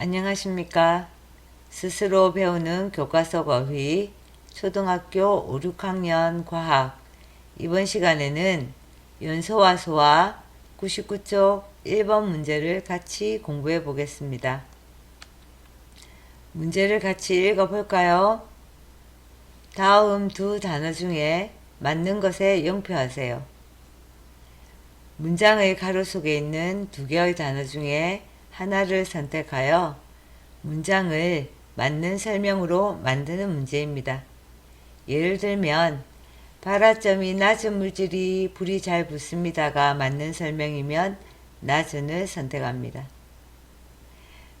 안녕하십니까. 스스로 배우는 교과서 어휘 초등학교 5, 6학년 과학 이번 시간에는 연소와 소와 99쪽 1번 문제를 같이 공부해 보겠습니다. 문제를 같이 읽어 볼까요? 다음 두 단어 중에 맞는 것에 영표하세요. 문장의 가로 속에 있는 두 개의 단어 중에 하나를 선택하여 문장을 맞는 설명으로 만드는 문제입니다. 예를 들면 발화점이 낮은 물질이 불이 잘 붙습니다가 맞는 설명이면 낮은을 선택합니다.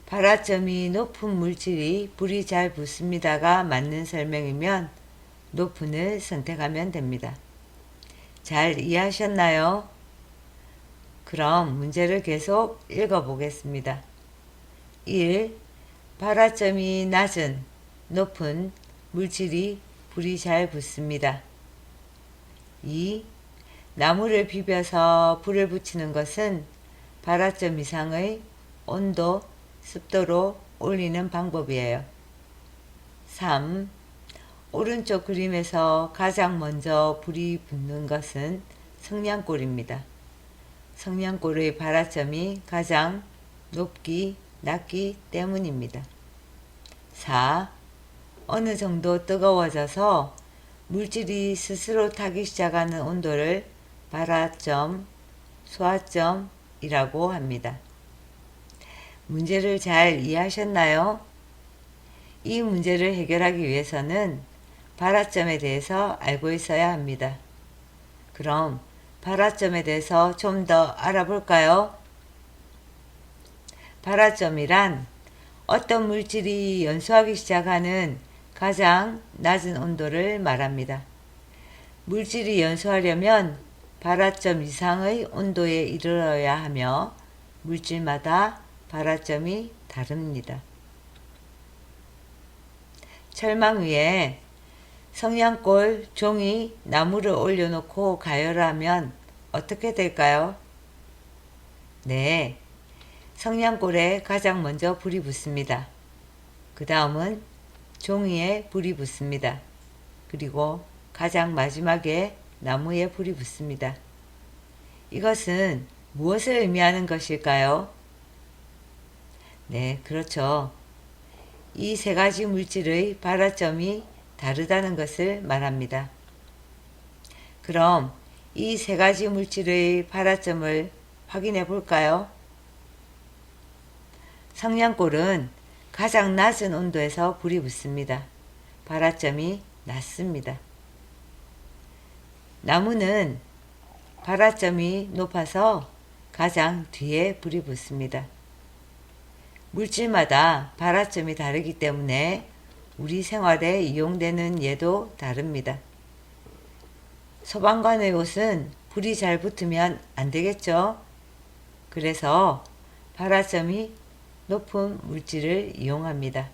발화점이 높은 물질이 불이 잘 붙습니다가 맞는 설명이면 높은을 선택하면 됩니다. 잘 이해하셨나요? 그럼 문제를 계속 읽어보겠습니다. 1. 발화점이 낮은, 높은 물질이 불이 잘 붙습니다. 2. 나무를 비벼서 불을 붙이는 것은 발화점 이상의 온도, 습도로 올리는 방법이에요. 3. 오른쪽 그림에서 가장 먼저 불이 붙는 것은 성냥골입니다. 성냥골의 발화점이 가장 높기, 낮기 때문입니다. 4. 어느 정도 뜨거워져서 물질이 스스로 타기 시작하는 온도를 발화점, 소화점이라고 합니다. 문제를 잘 이해하셨나요? 이 문제를 해결하기 위해서는 발화점에 대해서 알고 있어야 합니다. 그럼 발화점에 대해서 좀 더 알아볼까요? 발화점이란 어떤 물질이 연소하기 시작하는 가장 낮은 온도를 말합니다. 물질이 연소하려면 발화점 이상의 온도에 이르러야 하며 물질마다 발화점이 다릅니다. 철망 위에 성냥골 종이 나무를 올려놓고 가열하면 어떻게 될까요? 네, 성냥골에 가장 먼저 불이 붙습니다. 그 다음은 종이에 불이 붙습니다. 그리고 가장 마지막에 나무에 불이 붙습니다. 이것은 무엇을 의미하는 것일까요? 네, 그렇죠. 이 세 가지 물질의 발화점이 다르다는 것을 말합니다. 그럼 이 세 가지 물질의 발화점을 확인해 볼까요? 성냥골은 가장 낮은 온도에서 불이 붙습니다. 발화점이 낮습니다. 나무는 발화점이 높아서 가장 뒤에 불이 붙습니다. 물질마다 발화점이 다르기 때문에 우리 생활에 이용되는 예도 다릅니다. 소방관의 옷은 불이 잘 붙으면 안 되겠죠? 그래서 발화점이 높은 물질을 이용합니다.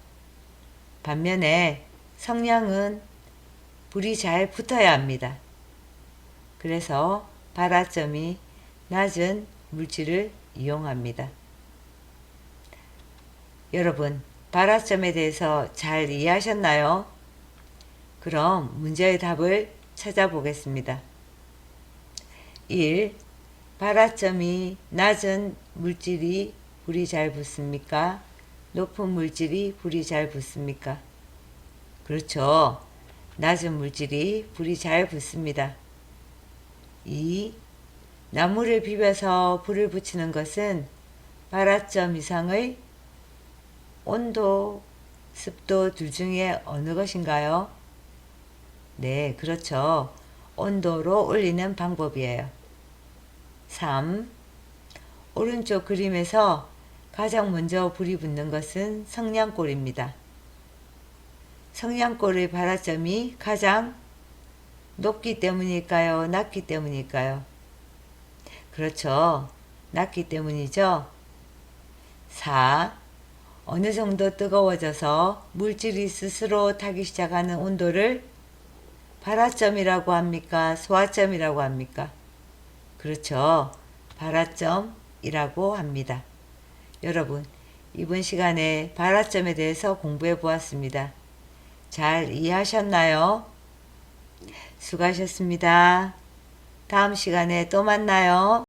반면에 성냥은 불이 잘 붙어야 합니다. 그래서 발화점이 낮은 물질을 이용합니다. 여러분, 발화점에 대해서 잘 이해하셨나요? 그럼 문제의 답을 찾아보겠습니다. 1. 발화점이 낮은 물질이 불이 잘 붙습니까? 높은 물질이 불이 잘 붙습니까? 그렇죠. 낮은 물질이 불이 잘 붙습니다. 2. 나무를 비벼서 불을 붙이는 것은 발화점 이상의 온도, 습도 둘 중에 어느 것인가요? 네, 그렇죠. 온도로 올리는 방법이에요. 3. 오른쪽 그림에서 가장 먼저 불이 붙는 것은 성냥골입니다. 성냥골의 발화점이 가장 높기 때문일까요? 낮기 때문일까요? 그렇죠. 낮기 때문이죠. 4. 어느 정도 뜨거워져서 물질이 스스로 타기 시작하는 온도를 발화점이라고 합니까? 소화점이라고 합니까? 그렇죠. 발화점이라고 합니다. 여러분, 이번 시간에 발화점에 대해서 공부해 보았습니다. 잘 이해하셨나요? 수고하셨습니다. 다음 시간에 또 만나요.